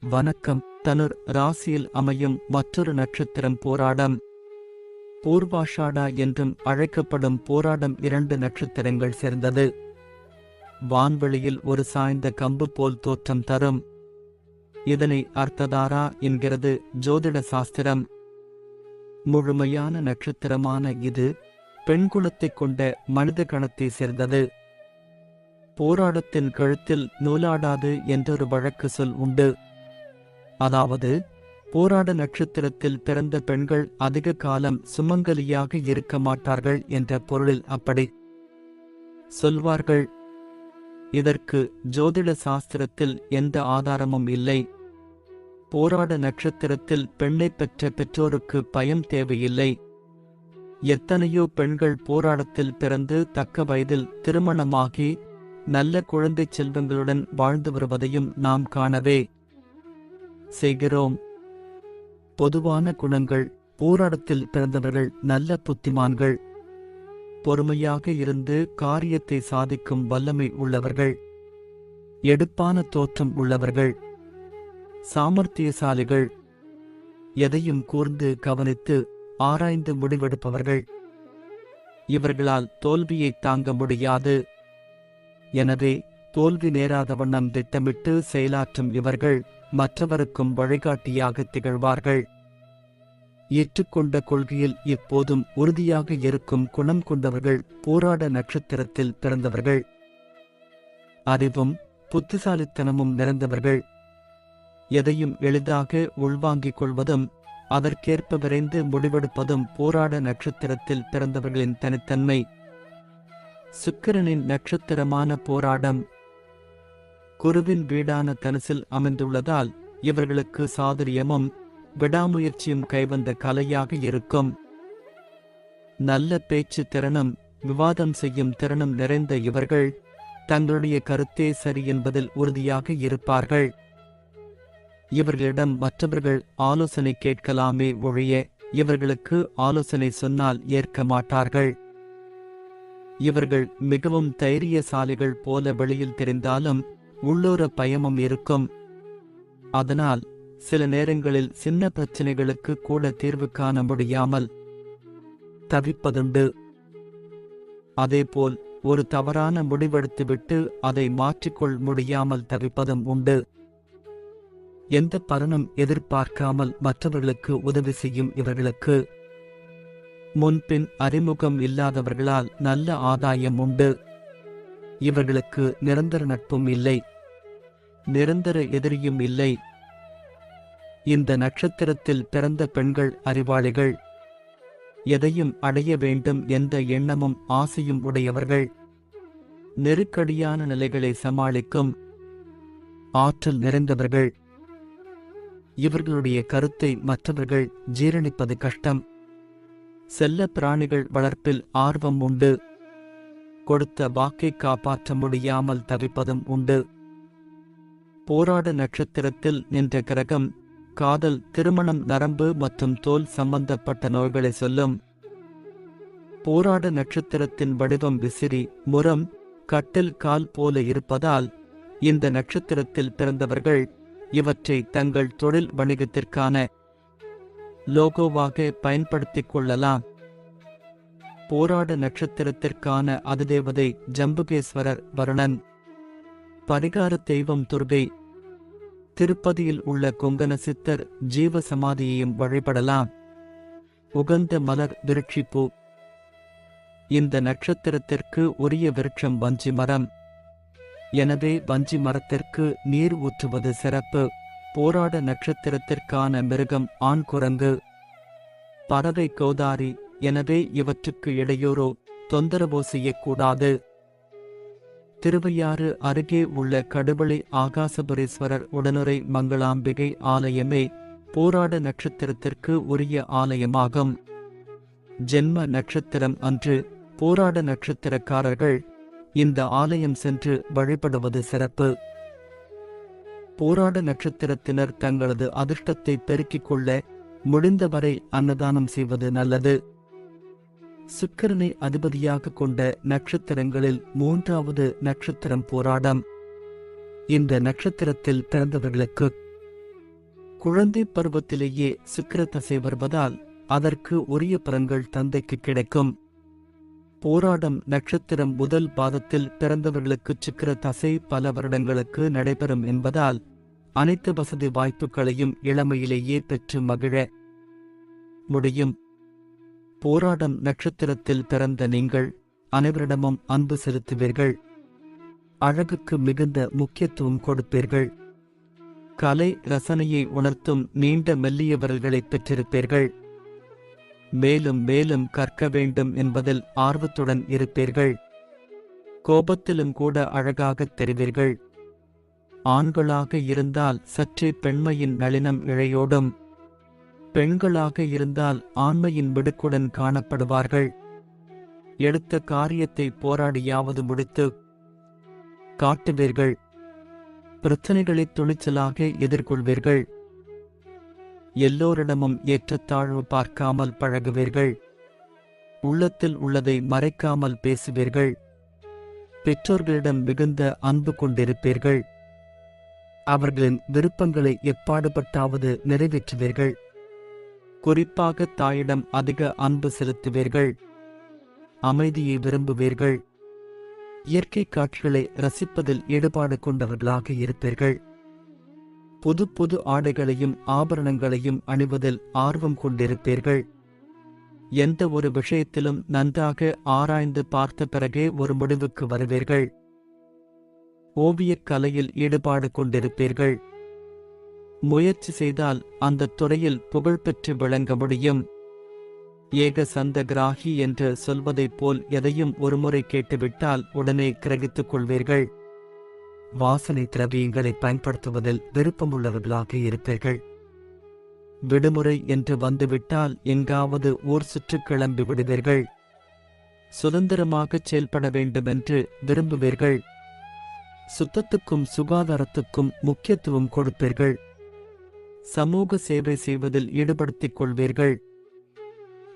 வணக்கம். தனுர் ராசியில் அமையும் மற்றொரு நட்சத்திரம் போராடம். பூர்வாஷாடா என்றும் அழைக்கப்படும் போராடம் இரண்டு நட்சத்திரங்கள் சேர்ந்தது. வான்வெளியில் ஒரு சாய்ந்த கம்பு போல் தோற்றம் தரும். இதனை அர்த்ததாரா என்கிறது ஜோதிட சாஸ்திரம். முழுமையான நட்சத்திரமான இது பெண்குலத்தைக் கொண்ட மனித கணத்தை சேர்ந்தது. போராடத்தின் கழுத்தில் நூலாடாது என்றொரு வழக்கு சொல் உண்டு. அதாவது போராட நட்சத்திரத்தில் பிறந்த பெண்கள் அதிக காலம் சுமங்கலியாக இருக்க மாட்டார்கள் என்ற பொருளில் அப்படி சொல்வார்கள். இதற்கு ஜோதிட சாஸ்திரத்தில் எந்த ஆதாரமும் இல்லை. போராட நட்சத்திரத்தில் பெண்ணை பெற்ற பெற்றோருக்கு பயம் தேவையில்லை. எத்தனையோ பெண்கள் போராடத்தில் பிறந்து தக்க வயதில் திருமணமாகி நல்ல குழந்தை செல்வங்களுடன் வாழ்ந்து வருவதையும் நாம் காணவே. செய்கிறோம். பொதுவான குணங்கள் போராடத்தில் பிறந்தவர்கள் நல்ல புத்திமான்கள். பொறுமையாக இருந்து காரியத்தை சாதிக்கும் வல்லமை உள்ளவர்கள். எடுப்பான தோற்றம் உள்ளவர்கள். சாமர்த்தியசாலிகள். எதையும் கூர்ந்து கவனித்து ஆராய்ந்து முடிவெடுப்பவர்கள். இவர்களால் தோல்வியை தாங்க முடியாது. எனவே தோல்வி நேராத வண்ணம் திட்டமிட்டு செயலாற்றும் இவர்கள் மற்றவருக்கும் வழிகாட்டியாக திகழ்வார்கள். ஏற்றுக்கொண்ட கொள்கையில் எப்போதும் உறுதியாக இருக்கும் குணம் கொண்டவர்கள் போராட நட்சத்திரத்தில் பிறந்தவர்கள். அறிவும் புத்திசாலித்தனமும் நிறைந்தவர்கள். எதையும் எளிதாக உள்வாங்கிக் கொள்வதும் அதற்கேற்ப விரைந்து முடிவெடுப்பதும் போராட நட்சத்திரத்தில் பிறந்தவர்களின் தனித்தன்மை. சுக்கிரனின் நட்சத்திரமான போராடம் குருவின் வீடான தனுசில் அமைந்துள்ளதால் இவர்களுக்கு சாதுரியமும் விடாமுயற்சியும் கைவந்த கலையாக இருக்கும். நல்ல பேச்சு திறனும் விவாதம் செய்யும் திறனும் நிறைந்த இவர்கள் தங்களுடைய கருத்தே சரி என்பதில் உறுதியாக இருப்பார்கள். இவர்களிடம் மற்றவர்கள் ஆலோசனை கேட்கலாமே ஒழிய இவர்களுக்கு ஆலோசனை சொன்னால் ஏற்க மாட்டார்கள். இவர்கள் மிகவும் தைரியசாலிகள் போல வெளியில் தெரிந்தாலும் உள்ளூர பயமும் இருக்கும். அதனால் சில நேரங்களில் சின்ன பிரச்சனைகளுக்கு கூட தீர்வு காண முடியாமல் தவிப்பதுண்டு. அதேபோல் ஒரு தவறான முடிவெடுத்துவிட்டு அதை மாற்றிக்கொள் முடியாமல் தவிப்பதும் உண்டு. எந்த பலனும் எதிர்பார்க்காமல் மற்றவர்களுக்கு உதவி செய்யும் இவர்களுக்கு? முன்பின் அறிமுகம் இல்லாதவர்களால் நல்ல ஆதாயம் உண்டு. இவர்களுக்கு நிரந்தர நட்பும் இல்லை. நிரந்தர எதிரியும் இல்லை. இந்த நட்சத்திரத்தில் பிறந்த பெண்கள் அறிவாளிகள். எதையும் அடைய வேண்டும் எந்த எண்ணமும் ஆசையும் உடையவர்கள். நெருக்கடியான நிலைகளை சமாளிக்கும் ஆற்றல் நிறைந்தவர்கள். இவர்களுடைய கருத்தை மற்றவர்கள் ஜீரணிப்பது கஷ்டம். செல்ல பிராணிகள் வளர்ப்பில் ஆர்வம் உண்டு. கொடுத்த வாக்கை காப்பாற்ற முடியாமல் தவிப்பதும் உண்டு. போராட நட்சத்திரத்தில் நின்ற கிரகம் காதல் திருமணம் நரம்பு மற்றும் தோல் சம்பந்தப்பட்ட நோய்களை சொல்லும். போராட நட்சத்திரத்தின் வடிவம் விசிறி முரம் கட்டில் கால் போல இருப்பதால் இந்த நட்சத்திரத்தில் பிறந்தவர்கள் இவற்றை தங்கள் தொழில் வணிகத்திற்கான லோகோவாக பயன்படுத்திக் கொள்ளலாம். போராட நட்சத்திரத்திற்கான அதிதேவதை ஜம்புகேஸ்வரர் வருணன். பரிகார தெய்வம் துர்கை. திருப்பதியில் உள்ள கொங்கன சித்தர் ஜீவ சமாதியையும் வழிபடலாம். உகந்த மலர் விருட்சிப்பூ. இந்த நட்சத்திரத்திற்கு உரிய விருட்சம் வஞ்சி மரம். எனவே வஞ்சி மரத்திற்கு நீர் ஊற்றுவது சிறப்பு. போராட நட்சத்திரத்திற்கான மிருகம் ஆண் குரங்கு பறவை கோதாரி எனவே இவற்றுக்கு இடையூறோ தொந்தரவோ செய்யக்கூடாது. திருவையாறு அருகே உள்ள கடுவளை ஆகாசபுரீஸ்வரர் உடனுரை மங்களாம்பிகை ஆலயமே போராட நட்சத்திரத்திற்கு உரிய ஆலயமாகும். ஜென்ம நட்சத்திரம் அன்று போராட நட்சத்திரக்காரர்கள் இந்த ஆலயம் சென்று வழிபடுவது சிறப்பு. போராட நட்சத்திரத்தினர் தங்களது அதிர்ஷ்டத்தை பெருக்கிக் கொள்ள முடிந்தவரை அன்னதானம் செய்வது நல்லது. சுக்கிரனை அதிபதியாக கொண்ட நட்சத்திரங்களில் மூன்றாவது நட்சத்திரம் போராடம். இந்த நட்சத்திரத்தில் பிறந்தவர்களுக்கு குழந்தை பருவத்திலேயே சுக்கிர தசை வருவதால் அதற்கு உரிய பலன்கள் தந்தைக்கு கிடைக்கும். போராடம் நட்சத்திரம் முதல் பாதத்தில் பிறந்தவர்களுக்கு சுக்கர தசை பல வருடங்களுக்கு நடைபெறும் என்பதால் அனைத்து வசதி வாய்ப்புகளையும் இளமையிலேயே பெற்று மகிழ முடியும். போராடம் நட்சத்திரத்தில் பிறந்த நீங்கள் அனைவரிடமும் அன்பு செலுத்துவீர்கள். அழகுக்கு மிகுந்த முக்கியத்துவம் கொடுப்பீர்கள். கலை ரசனையை உணர்த்தும் நீண்ட மெல்லிய விரல்களை பெற்றிருப்பீர்கள். மேலும் மேலும் கற்க வேண்டும் என்பதில் ஆர்வத்துடன் இருப்பீர்கள். கோபத்திலும் கூட அழகாகத் தெரிவீர்கள். ஆண்களாக இருந்தால் சற்று பெண்மையின் நளினம் இழையோடும் பெண்களாக இருந்தால் ஆண்மையின் விடுக்குடன் காணப்படுவார்கள். எடுத்த காரியத்தை போராடியாவது முடித்து காட்டுவீர்கள். பிரச்சனைகளை துணிச்சலாக எதிர்கொள்வீர்கள். எல்லோரிடமும் ஏற்றத்தாழ்வு பார்க்காமல் பழகுவீர்கள். உள்ளத்தில் உள்ளதை மறைக்காமல் பேசுவீர்கள். பெற்றோர்களிடம் மிகுந்த அன்பு கொண்டிருப்பீர்கள். அவர்களின் விருப்பங்களை எப்பாடுபட்டாவது நிறைவேற்றுவீர்கள். குறிப்பாக தாயிடம் அதிக அன்பு செலுத்துவீர்கள். அமைதியை விரும்புவீர்கள். இயற்கை காட்சிகளை ரசிப்பதில் ஈடுபாடு கொண்டவர்களாக இருப்பீர்கள். புது புது ஆடைகளையும் ஆபரணங்களையும் அணிவதில் ஆர்வம் கொண்டிருப்பீர்கள். எந்த ஒரு விஷயத்திலும் நன்றாக ஆராய்ந்து பார்த்த பிறகே ஒரு முடிவுக்கு வருவீர்கள். ஓவியக் கலையில் ஈடுபாடு கொண்டிருப்பீர்கள். முயற்சி செய்தால் அந்த துறையில் புகழ்பெற்று விளங்க முடியும். ஏக சந்த கிராகி என்று சொல்வதைப் போல் எதையும் ஒருமுறை கேட்டுவிட்டால் உடனே கிரகித்துக் கொள்வீர்கள். வாசனை திரவியங்களை பயன்படுத்துவதில் விருப்பமுள்ளவர்களாக இருப்பீர்கள். விடுமுறை என்று வந்துவிட்டால் எங்காவது ஊர் சுற்று கிளம்பி விடுவீர்கள். சுதந்திரமாகச் செயல்பட வேண்டுமென்று விரும்புவீர்கள். சுத்தத்துக்கும் சுகாதாரத்துக்கும் முக்கியத்துவம் கொடுப்பீர்கள். சமூக சேவை செய்வதில் ஈடுபடுத்திக் கொள்வீர்கள்.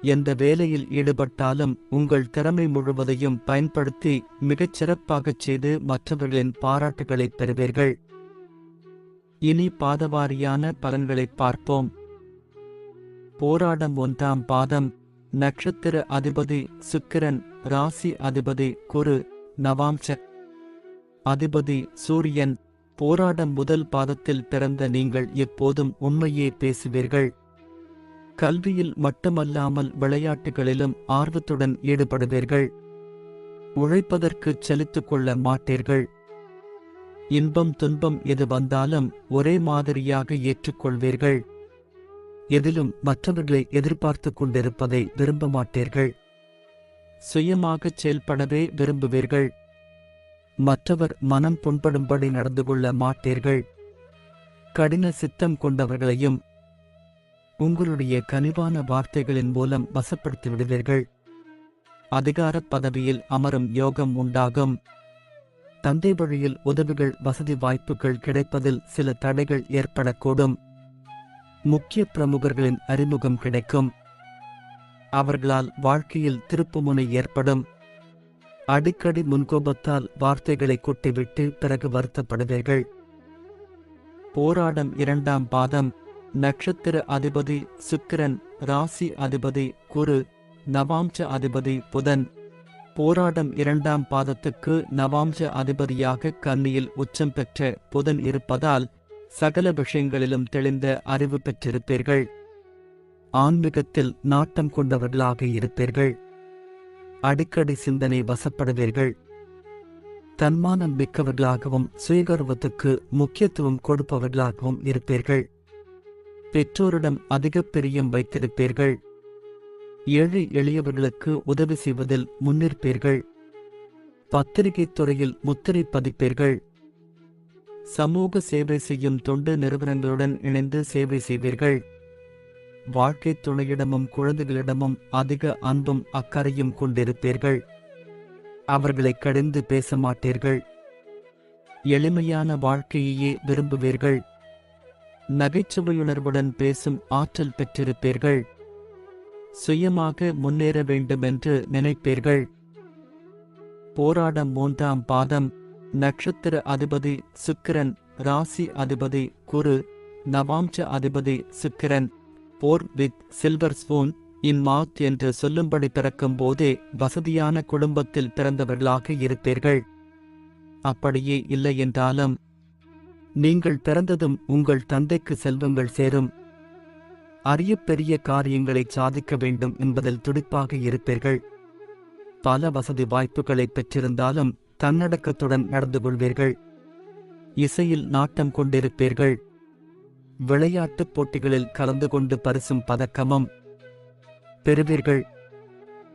எந்த வேலையில் ஈடுபட்டாலும் உங்கள் திறமை முழுவதையும் பயன்படுத்தி மிகச் சிறப்பாகச் செய்து மற்றவர்களின் பாராட்டுகளைப் பெறுவீர்கள். இனி பாதவாரியான பலன்களைப் பார்ப்போம். போராடம் ஒன்றாம் பாதம். நட்சத்திர அதிபதி சுக்கிரன் ராசி அதிபதி குரு நவாம்ச அதிபதி சூரியன் போராடம் முதல் பாதத்தில் பிறந்த நீங்கள் எப்போதும் உண்மையே பேசுவீர்கள். கல்வியில் மட்டுமல்லாமல் விளையாட்டுகளிலும் ஆர்வத்துடன் ஈடுபடுவீர்கள். உழைப்பதற்குச் செலுத்திக் கொள்ள மாட்டீர்கள். இன்பம் துன்பம் எது வந்தாலும் ஒரே மாதிரியாக ஏற்றுக்கொள்வீர்கள் எதிலும் மற்றவர்களை எதிர்பார்த்துக் கொண்டிருப்பதை விரும்ப மாட்டீர்கள். சுயமாகச் செயல்படவே விரும்புவீர்கள். மற்றவர் மனம் புண்படும்படி நடந்து கொள்ள மாட்டீர்கள். கடின சித்தம் கொண்டவர்களையும் உங்களுடைய கனிவான வார்த்தைகளின் மூலம் வசப்படுத்தி விடுவீர்கள் அதிகார பதவியில் அமரும் யோகம் உண்டாகும். தந்தை வழியில் உதவிகள் வசதி வாய்ப்புகள் கிடைப்பதில் சில தடைகள் ஏற்படக்கூடும். முக்கிய பிரமுகர்களின் அறிமுகம் கிடைக்கும். அவர்களால் வாழ்க்கையில் திருப்புமுனை ஏற்படும். அடிக்கடி முன்கோபத்தால் வார்த்தைகளை கொட்டிவிட்டு பிறகு வருத்தப்படுவீர்கள். போராடம் இரண்டாம் பாதம். நட்சத்திர அதிபதி சுக்கிரன் ராசி அதிபதி குரு நவாம்ச அதிபதி புதன். போராடம் இரண்டாம் பாதத்துக்கு நவாம்ச அதிபதியாக கன்னியில் உச்சம் பெற்ற புதன் இருப்பதால் சகல விஷயங்களிலும் தெளிந்த அறிவு பெற்றிருப்பீர்கள். ஆன்மீகத்தில் நாட்டம் கொண்டவர்களாக இருப்பீர்கள். அடிக்கடி சிந்தனை வசப்படுவீர்கள். தன்மானம் மிக்கவர்களாகவும் சுயகர்வத்துக்கு முக்கியத்துவம் கொடுப்பவர்களாகவும் இருப்பீர்கள். பெற்றோரிடம் அதிக பிரியம் வைத்திருப்பீர்கள். ஏழை எளியவர்களுக்கு உதவி செய்வதில் முன்னிற்பீர்கள். பத்திரிகைத் துறையில் முத்திரை பதிப்பீர்கள். சமூக சேவை செய்யும் தொண்டு நிறுவனங்களுடன் இணைந்து சேவை செய்வீர்கள். வாழ்க்கை துணையிடமும் குழந்தைகளிடமும் அதிக அன்பும் அக்கறையும் கொண்டிருப்பீர்கள். அவர்களை கடிந்து பேச மாட்டீர்கள் எளிமையான வாழ்க்கையையே விரும்புவீர்கள். நகைச்சுவையுணர்வுடன் பேசும் ஆற்றல் பெற்றிருப்பீர்கள். சுயமாக முன்னேற வேண்டுமென்று நினைப்பீர்கள். போராடம் மூன்றாம் பாதம் நட்சத்திர அதிபதி சுக்கிரன் ராசி அதிபதி குரு நவாம்ச அதிபதி சுக்கிரன். Born with silver spoon in mouth என்று சொல்லும்படி பிறக்கும் போதே வசதியான குடும்பத்தில் பிறந்தவர்களாக இருப்பீர்கள். அப்படியே இல்லை என்றாலும் நீங்கள் பிறந்ததும் உங்கள் தந்தைக்கு செல்வங்கள் சேரும். அரிய பெரிய காரியங்களை சாதிக்க வேண்டும் என்பதில் துடிப்பாக இருப்பீர்கள். பல வசதி வாய்ப்புகளை பெற்றிருந்தாலும் தன்னடக்கத்துடன் நடந்து கொள்வீர்கள். இசையில் நாட்டம் கொண்டிருப்பீர்கள். விளையாட்டுப் போட்டிகளில் கலந்து கொண்டு பரிசும் பதக்கமும் பெறுவீர்கள்.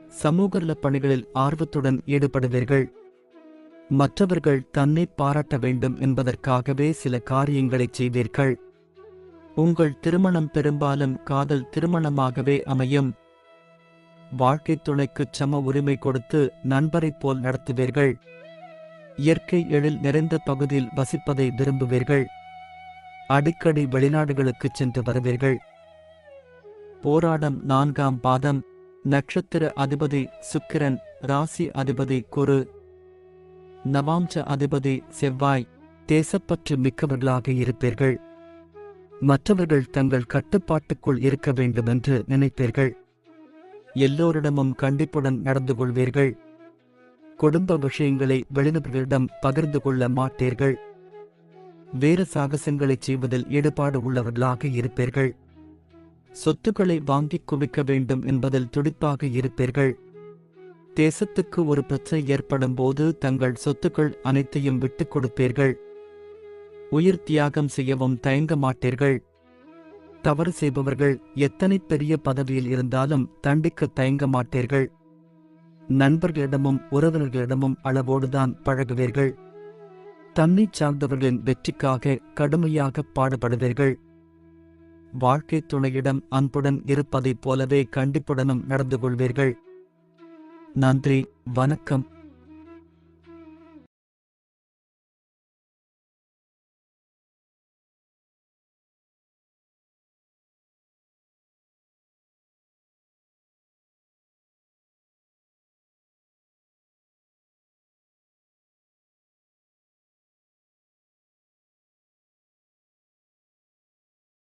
சமூக பணிகளில் ஆர்வத்துடன் ஈடுபடுவீர்கள். மற்றவர்கள் தன்னை பாராட்ட வேண்டும் என்பதற்காகவே சில காரியங்களைச் செய்வீர்கள். உங்கள் திருமணம் பெரும்பாலும் காதல் திருமணமாகவே அமையும். வாழ்க்கை துணைக்கு சம உரிமை கொடுத்து நண்பரைப் போல் நடத்துவீர்கள். இயற்கை எழில் நிறைந்த பகுதியில் வசிப்பதை விரும்புவீர்கள். அடிக்கடி வெளிநாடுகளுக்குச் சென்று வருவீர்கள். போராடம் நான்காம் பாதம் நட்சத்திர அதிபதி சுக்கிரன் ராசி அதிபதி குரு நவாம்ச அதிபதி செவ்வாய் தேசப்பற்று மிக்கவர்களாக இருப்பீர்கள். மற்றவர்கள் தங்கள் கட்டுப்பாட்டுக்குள் இருக்க வேண்டுமென்று நினைப்பீர்கள். எல்லோரிடமும் கண்டிப்புடன் நடந்து கொள்வீர்கள். குடும்ப விஷயங்களை வெளிநபர்களிடம் பகிர்ந்து கொள்ள மாட்டீர்கள். வேறு சாகசங்களைச் செய்வதில் ஈடுபாடு உள்ளவர்களாக இருப்பீர்கள். சொத்துக்களை வாங்கிக் குவிக்க வேண்டும் என்பதில் துடிப்பாக இருப்பீர்கள். தேசத்துக்கு ஒரு பிரச்சனை ஏற்படும் போது தங்கள் சொத்துக்கள் அனைத்தையும் விட்டுக் கொடுப்பீர்கள். உயிர் தியாகம் செய்யவும் தயங்க மாட்டீர்கள். தவறு செய்பவர்கள் எத்தனை பெரிய பதவியில் இருந்தாலும் தண்டிக்க தயங்க மாட்டீர்கள். நண்பர்களிடமும் உறவினர்களிடமும் அளவோடுதான் பழகுவீர்கள். தன்னை சார்ந்தவர்களின் வெற்றிக்காக கடுமையாக பாடுபடுவீர்கள். வாழ்க்கை துணையிடம் அன்புடன் இருப்பதைப் போலவே கண்டிப்புடனும் நடந்து கொள்வீர்கள். நன்றி வணக்கம்.